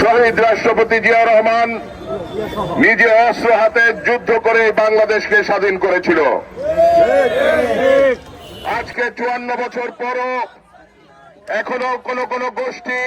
শহীদ রাষ্ট্রপতি জিয়া রহমান নিজে অস্ত্র হাতে যুদ্ধ করে বাংলাদেশকে স্বাধীন করেছিল। আজকে চুয়ান্ন বছর পরও এখনও কোন কোন গোষ্ঠী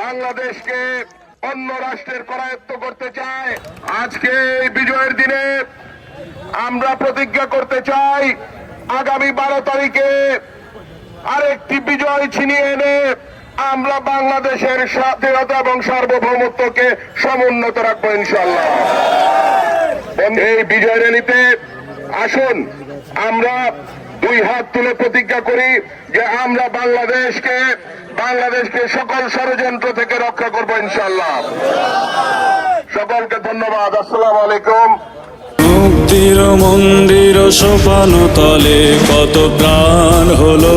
বাংলাদেশকে অন্য রাষ্ট্রের করায়ত্ত করতে চায়। আজকে এই বিজয়ের দিনে আমরা প্রতিজ্ঞা করতে চাই, আগামী বারো তারিখে আরেকটি বিজয় ছিনিয়ে এনে আমরা বাংলাদেশের স্বাধীনতা এবং সার্বভৌমত্বকে সমুন্নত রাখব ইনশাল্লাহ এই বিজয় র্যালিতে আসুন, আমরা দুই হাত তুলে প্রতিজ্ঞা করি যে আমরা বাংলাদেশকে বাংলাদেশকে সকল ষড়যন্ত্র থেকে রক্ষা করব ইনশাল্লাহ সকলকে ধন্যবাদ, আসসালাম আলাইকুম। মুক্তির মন্দির সোপান তলে কত প্রাণ হলো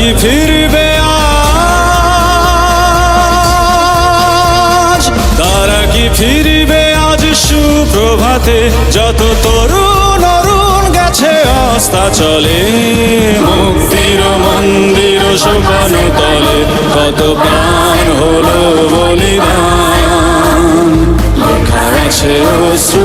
কি ফিরবে আজ তারা কি ফিরবে আজ সুপ্রভাতে যত তরুণ অরুণ গেছে অস্তা চলে। মুক্তির মন্দির সোপান তলে, কত প্রাণ হলো বলিদান। লেখা আছে অশ্রু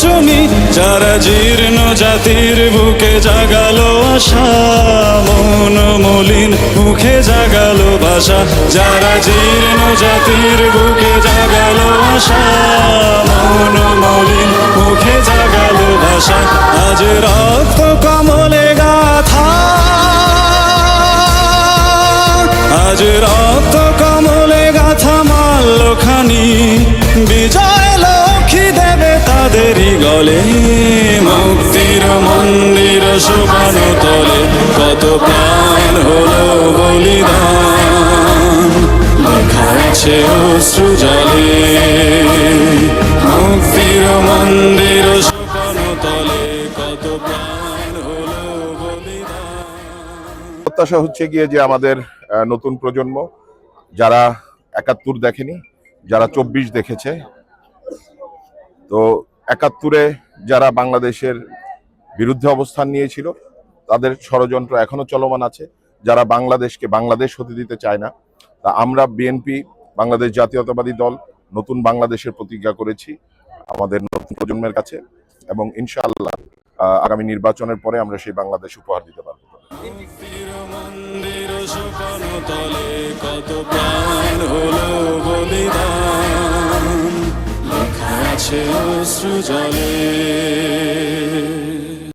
চরণ যারা জীর্ণ জাতির বুকে জাগালো আশা, মন মলিন মুখে জাগালো ভাষা। যারা জীর্ণ জাতির বুকে জাগালো আশা, মন মলিন মুখে জাগালো ভাষা। আজ রক্ত কমলে গাথা। আজ রক্ত কমলে গাথা দেবে তাদেরই গলে, মুক্তির মন্দির শোভান তলে, কত প্রাণ হলো বলিদান। লেখা আছে অশ্রু জলে, মুক্তির মন্দির শোভান তলে, কত প্রাণ হলো বলিদান। প্রত্যাশা হচ্ছে গিয়ে যে আমাদের নতুন প্রজন্ম, যারা একাত্তর দেখেনি, যারা চব্বিশ দেখেছে, তো একাত্তরে যারা বাংলাদেশের বিরুদ্ধে অবস্থান নিয়েছিল, তাদের ষড়যন্ত্র এখনও চলমান আছে। যারা বাংলাদেশকে বাংলাদেশ হতে দিতে চায় না, তা আমরা বিএনপি বাংলাদেশ জাতীয়তাবাদী দল, নতুন বাংলাদেশের প্রতিজ্ঞা করেছি আমাদের নতুন প্রজন্মের কাছে এবং ইনশাআল্লাহ আগামী নির্বাচনের পরে আমরা সেই বাংলাদেশ উপহার দিতে পারব। কত প্রাণ হলো। বলিদান লেখা আছে অশ্রু জলে